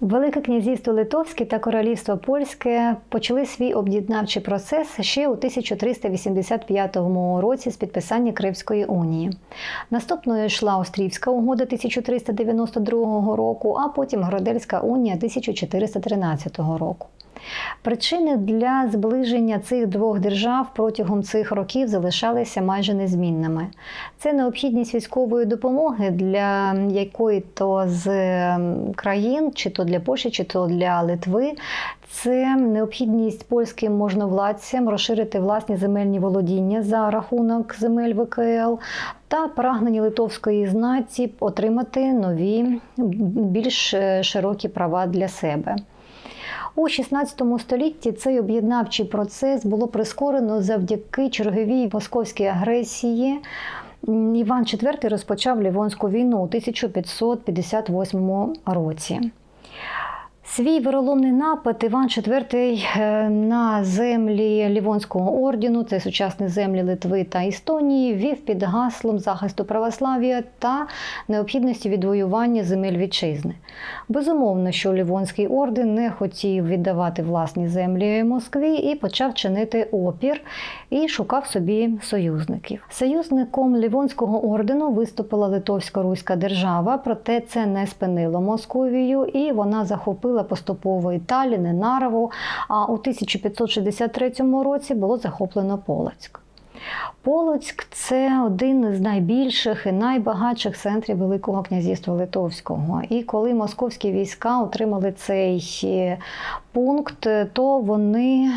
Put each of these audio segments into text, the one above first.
Велике князівство Литовське та Королівство Польське почали свій об'єднавчий процес ще у 1385 році з підписання Кримської унії. Наступною йшла Австрійська угода 1392 року, а потім Гродельська унія 1413 року. Причини для зближення цих двох держав протягом цих років залишалися майже незмінними. Це необхідність військової допомоги для якої то з ем, країн, чи то для Польщі, чи то для Литви. Це необхідність польським можновладцям розширити власні земельні володіння за рахунок земель ВКЛ та прагнення литовської знаті отримати нові, більш е, широкі права для себе. У 16 столітті цей об'єднавчий процес було прискорено завдяки черговій московській агресії. Іван IV розпочав Лівонську війну у 1558 році. Свій вироломний напад Іван IV е, на землі Лівонського ордену, це сучасні землі Литви та Естонії, вів під гаслом захисту православ'я та необхідності відвоювання земель вітчизни. Безумовно, що Лівонський орден не хотів віддавати власні землі Москві і почав чинити опір і шукав собі союзників. Союзником Лівонського ордену виступила Литовсько-Руська держава, проте це не спинило Московію, і вона захопила поступово і Талін, і Нарву. А у 1563 році було захоплено Полоцьк. Полоцьк це один з найбільших і найбагатших центрів Великого князівства Литовського. І коли московські війська отримали цей е, пункт, то вони е,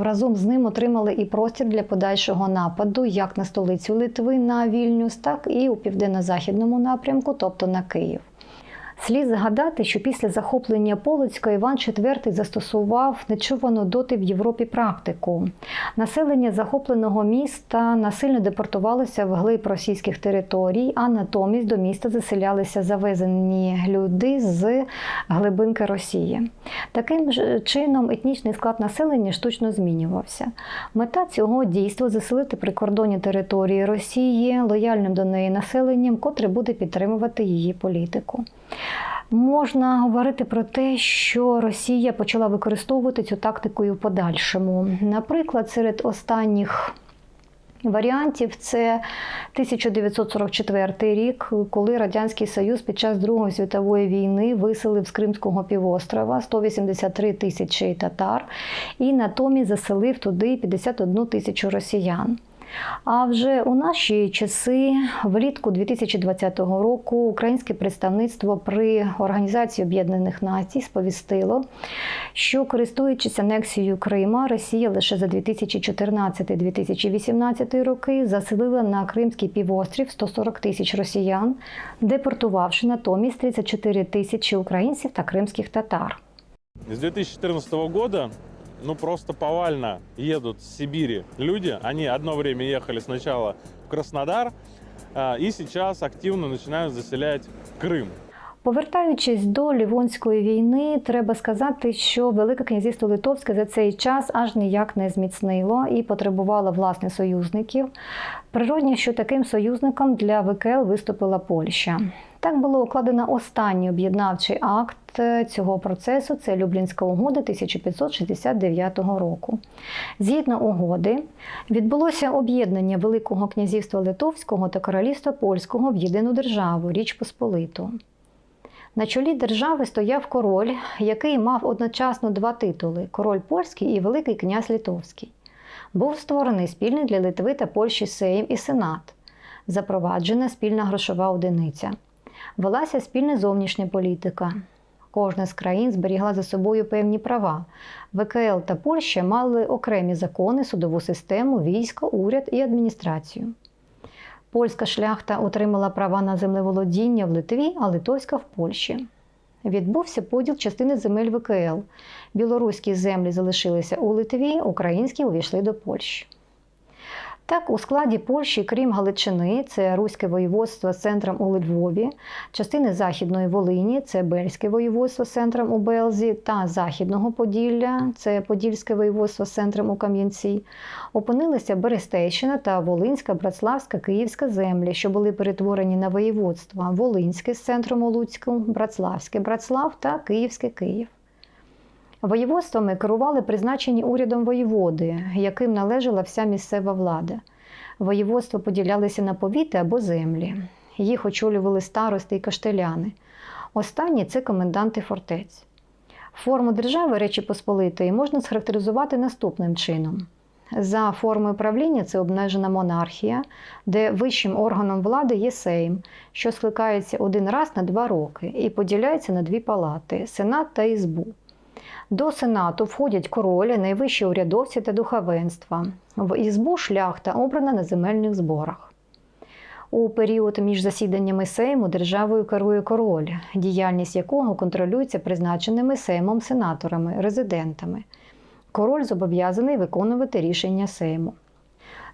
разом з ним отримали і простір для подальшого нападу як на столицю Литви на Вільнюс, так і у південно-західному напрямку, тобто на Київ. Слід згадати, що після захоплення Полоцька Іван IV застосував нечувану доти в Європі практику. Населення захопленого міста насильно депортувалося в глиб російських територій, а натомість до міста заселялися завезені люди з глибинки Росії. Таким чином етнічний склад населення штучно змінювався. Мета цього дійства заселити прикордонні території Росії лояльним до неї населенням, котре буде підтримувати її політику. Можна говорити про те, що Росія почала використовувати цю тактику і в подальшому. Наприклад, серед останніх варіантів це 1944 рік, коли Радянський Союз під час Другої світової війни виселив з Кримського півострова 183 тисячі татар і натомість заселив туди 51 тисячу росіян. А вже у наші часи, влітку 2020 року, українське представництво при Організації Об'єднаних Націй сповістило, що користуючись анексією Крима, Росія лише за 2014-2018 роки заселила на Кримський півострів 140 тисяч росіян, депортувавши натомість 34 тисячі українців та кримських татар. С 2014 года ну просто повально едут с Сибири люди. Они одно время ехали сначала в Краснодар, и сейчас активно начинают заселять Крым. Повертаючись до Лівонської війни, треба сказати, що Велике князівство Литовське за цей час аж ніяк не зміцнило і потребувало власних союзників. Природні, що таким союзником для ВКЛ виступила Польща. Так було укладено останній об'єднавчий акт цього процесу. Це Люблінська угода 1569 року. Згідно угоди, відбулося об'єднання Великого князівства Литовського та Королівства Польського в єдину державу Річ Посполиту. На чолі держави стояв король, який мав одночасно два титули король польський і Великий князь Литовський. Був створений спільний для Литви та Польщі Сейм і Сенат, запроваджена спільна грошова одиниця. Велася спільна зовнішня політика. Кожна з країн зберігла за собою певні права. ВКЛ та Польща мали окремі закони, судову систему, військо, уряд і адміністрацію. Польська шляхта отримала права на землеволодіння в Литві, а литовська в Польщі. Відбувся поділ частини земель ВКЛ. Білоруські землі залишилися у Литві, українські увійшли до Польщі. Так, у складі Польщі, крім Галичини, це Руське воєводство з центром у Львові, частини Західної Волині, це Бельське воєводство з центром у Белзі, та Західного Поділля, це Подільське воєводство з центром у Кам'янці, опинилися Берестейщина та Волинська, Братславська, Київська землі, що були перетворені на воєводства Волинське з центром у Луцьку, Братславське Братслав та Київське Київ. Воєводствами керували призначені урядом воєводи, яким належала вся місцева влада. Воєводства поділялися на повіти або землі. Їх очолювали старости і каштеляни. Останні це коменданти фортець. Форму держави Речі Посполитої можна схарактеризувати наступним чином. За формою правління це обмежена монархія, де вищим органом влади є Сейм, що скликається один раз на два роки і поділяється на дві палати Сенат та Ізбу. До Сенату входять королі, найвищі урядовці та духовенства. В ізбу шляхта обрана на земельних зборах. У період між засіданнями Сейму державою керує король, діяльність якого контролюється призначеними Сеймом сенаторами, резидентами. Король зобов'язаний виконувати рішення Сейму.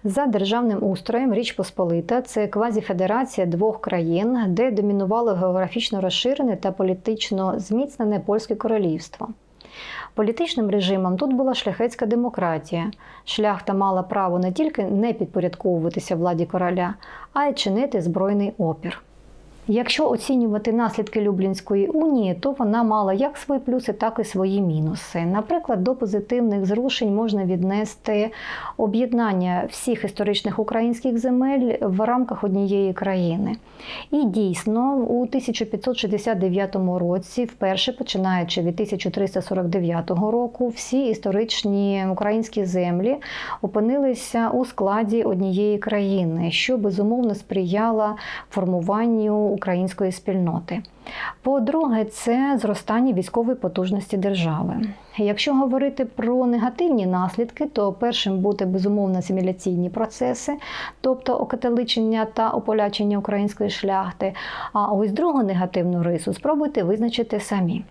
За державним устроєм Річ Посполита це квазіфедерація двох країн, де домінувало географічно розширене та політично зміцнене польське королівство. Політичним режимом тут була шляхетська демократія. Шляхта мала право не тільки не підпорядковуватися владі короля, а й чинити збройний опір. Якщо оцінювати наслідки Люблінської унії, то вона мала як свої плюси, так і свої мінуси. Наприклад, до позитивних зрушень можна віднести об'єднання всіх історичних українських земель в рамках однієї країни. І дійсно, у 1569 році, вперше починаючи від 1349 року, всі історичні українські землі опинилися у складі однієї країни, що безумовно сприяло формуванню української спільноти. По-друге, це зростання військової потужності держави. Якщо говорити про негативні наслідки, то першим буде безумовно асиміляційні процеси, тобто окатоличення та ополячення української шляхти. А ось другу негативну рису спробуйте визначити самі.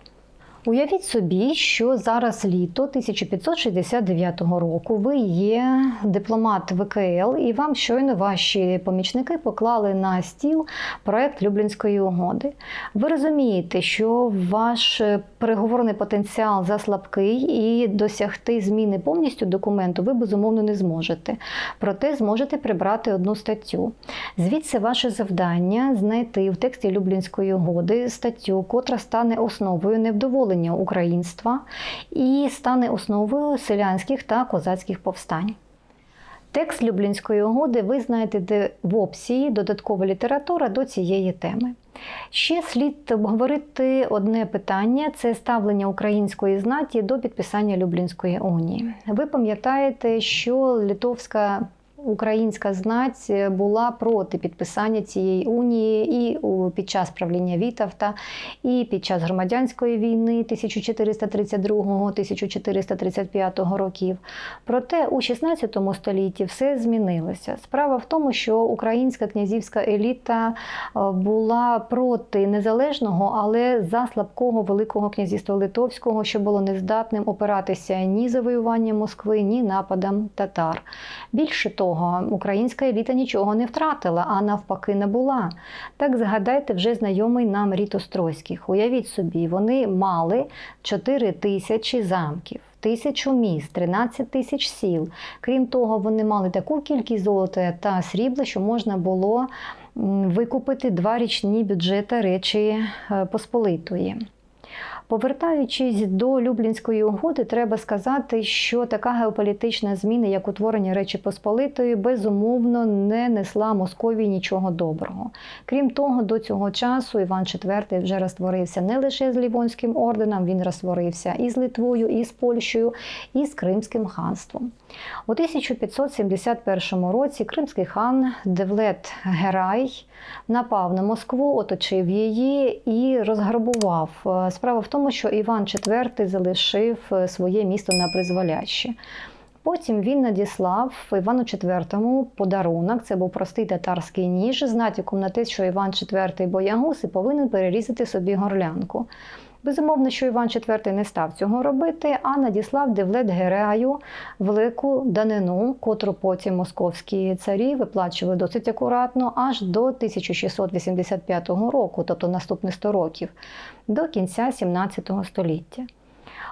Уявіть собі, що зараз літо 1569 року ви є дипломат ВКЛ, і вам щойно ваші помічники поклали на стіл проект Люблінської угоди. Ви розумієте, що ваш переговорний потенціал заслабкий і досягти зміни повністю документу ви безумовно не зможете. Проте зможете прибрати одну статтю. Звідси ваше завдання знайти в тексті Люблінської угоди статтю, котра стане основою невдоволення українства і стане основою селянських та козацьких повстань. Текст Люблінської угоди ви знайдете в опції додаткова література до цієї теми. Ще слід обговорити одне питання: це ставлення української знаті до підписання Люблінської унії. Ви пам'ятаєте, що литовська Українська знать була проти підписання цієї унії і під час правління Вітавта, і під час громадянської війни 1432-1435 років. Проте у 16 столітті все змінилося. Справа в тому, що українська князівська еліта е, була проти незалежного, але за слабкого Великого князівства Литовського, що було нездатним опиратися ні завоюванням Москви, ні нападам татар. Більше того, українська еліта нічого не втратила, а навпаки набула. Так згадайте вже знайомий нам рід Острозьких. Уявіть собі, вони мали 4 тисячі замків. Тисячу міст, 13 тисяч сіл. Крім того, вони мали таку кількість золота та срібла, що можна було викупити два річні бюджети Речі е, Посполитої. Повертаючись до Люблінської угоди, треба сказати, що така геополітична зміна, як утворення Речі Посполитої, безумовно не несла Московії нічого доброго. Крім того, до цього часу Іван IV вже розтворився не лише з Лівонським орденом, він розтворився і з Литвою, і з Польщею, і з Кримським ханством. У 1571 році кримський хан Девлет Герай напав на Москву, оточив її і розграбував. Справа в тому, що Іван IV залишив е, своє місто на призволяще. Потім він надіслав Івану IV подарунок. Це був простий татарський ніж з натяком на те, що Іван IV боягуз і повинен перерізати собі горлянку. Безумовно, що Іван IV не став цього робити, а надіслав Девлет Герею велику данину, котру потім московські царі виплачували досить акуратно аж до 1685 року, тобто наступних 100 років, до кінця 17 століття.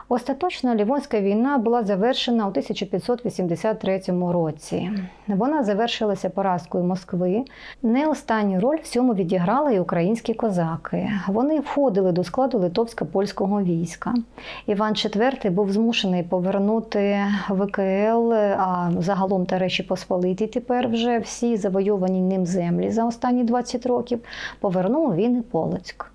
Остаточно Лівонська війна була завершена у 1583 році. Вона завершилася поразкою Москви. Не останню роль в цьому відіграли і українські козаки. Вони входили до складу литовсько-польського війська. Іван IV був змушений повернути ВКЛ, а загалом та Речі Посполиті тепер вже всі завойовані ним землі за останні 20 років. Повернув він і Полоцьк.